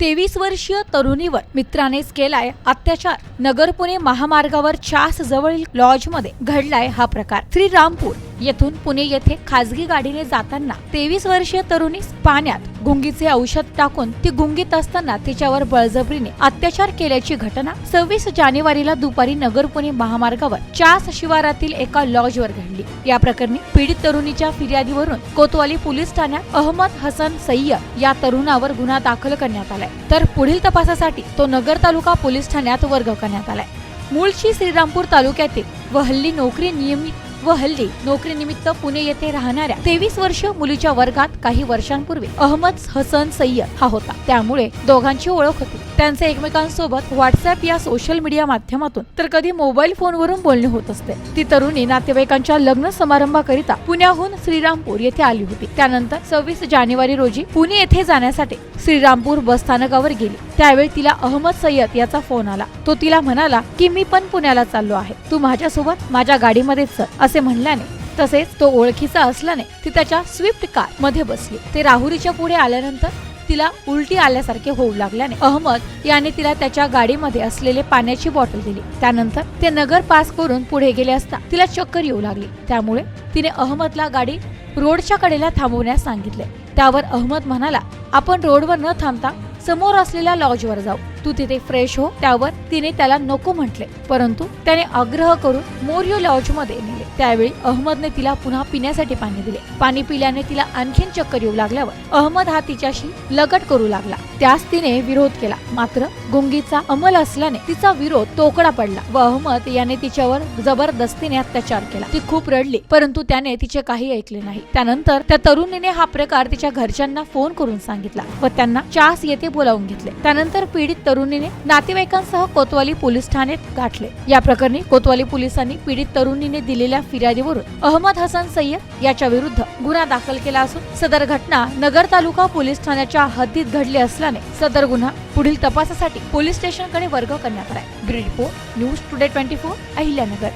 तेवीस वर्षीय तरुणीवर मित्रानेच केलाय अत्याचार. नगर पुणे महामार्गावर चास जवळील लॉजमध्ये घडलाय हा प्रकार. श्रीरामपूर येथून पुणे येथे खासगी गाडीने जाताना तेवीस वर्षीय तरुणी पाण्यात गुंगीचे औषध टाकून ती गुंगीत असताना तिच्यावर बळजबरीने अत्याचार केल्याची घटना सव्वीस जानेवारीला दुपारी नगर पुणे महामार्गावर चास शिवारातील एका लॉजवर घडली. या प्रकरणी पीडित तरुणीच्या फिर्यादीवरून कोतवाली पोलीस ठाण्यात अहमद हसन सय्यद या तरुणावर गुन्हा दाखल करण्यात आलाय. तर पुढील तपासासाठी तो नगर तालुका पोलीस ठाण्यात वर्ग करण्यात आलाय. मूळची श्रीरामपूर तालुक्यातील व हल्ली नोकरी नियमित व हल्ली नोकरीनिमित्त पुणे येथे राहणाऱ्या तेवीस वर्ष मुलीच्या वर्गात काही वर्षांपूर्वी अहमद हसन सय्यद हा होता. त्यामुळे दोघांची ओळख होती. त्यांचे एकमेकांसोबत व्हॉट्सअप या सोशल मीडिया माध्यमातून तर कधी मोबाईल फोनवरून बोलणे होत असते. ती तरुणी नातेवाईकांच्या लग्न समारंभाकरिता पुण्याहून श्रीरामपूर येथे आली होती. त्यानंतर सव्वीस जानेवारी रोजी पुणे येथे जाण्यासाठी श्रीरामपूर बस स्थानकावर गेली. त्यावेळी तिला अहमद सय्यद याचा फोन आला. तो तिला म्हणाला की मी पण पुण्याला चाललो आहे. तू माझ्यासोबत माझ्या गाडीमध्येच चल. असे म्हणल्याने तसेच तो ओळखीचा असल्याने ती त्याच्या स्विफ्ट कारमध्ये बसली. ते राहुरीच्या पुढे आल्यानंतर तिला उलटी आल्यासारखे होऊ लागल्याने अहमद याने तिला त्याच्या गाडीमध्ये असलेले पाण्याची बॉटल दिली. त्यानंतर ते नगर पास करून पुढे गेले असता तिला चक्कर येऊ लागली. त्यामुळे तिने अहमदला गाडी रोडच्या कडेला थांबवण्यास सांगितले. त्यावर अहमद म्हणाला आपण रोडवर न थांबता समोर असलेल्या लॉजवर जाऊ. तू तिथे फ्रेश हो. त्यावर तिने त्याला नको म्हटले. परंतु त्याने आग्रह करून मोर्यो लॉजमध्ये त्यावेळी अहमदने तिला पुन्हा पिण्यासाठी पाणी दिले. पाणी पिल्याने तिला आणखीन चक्कर येऊ लागल्यावर अहमद हा तिच्याशी लगट करू लागला. त्यास तिने विरोध केला. मात्र गुंगीचा अंमल असल्याने तिचा विरोध तोकडा पडला व अहमद याने तिच्यावर जबरदस्तीने अत्याचार केला. ती खूप रडली परंतु त्याने तिचे काही ऐकले नाही. त्यानंतर त्या तरुणीने हा प्रकार तिच्या घरच्यांना फोन करून सांगितला व त्यांना चास येथे बोलावून घेतले. त्यानंतर पीडित तरुणीने नातेवाईकांसह कोतवाली पोलीस ठाण्यात गाठले. या प्रकरणी कोतवाली पोलिसांनी पीडित तरुणीने दिलेल्या फिर्यादीवरून. अहमद हसन सय्यद याच्या विरुद्ध गुन्हा दाखल केला असून सदर घटना नगर तालुका पोलीस ठाण्याच्या हद्दीत घडली असल्याने सदर गुन्हा पुढील तपासासाठी पोलीस स्टेशनकडे वर्ग करण्यात आहे green report news today twenty four Ahilyanagar.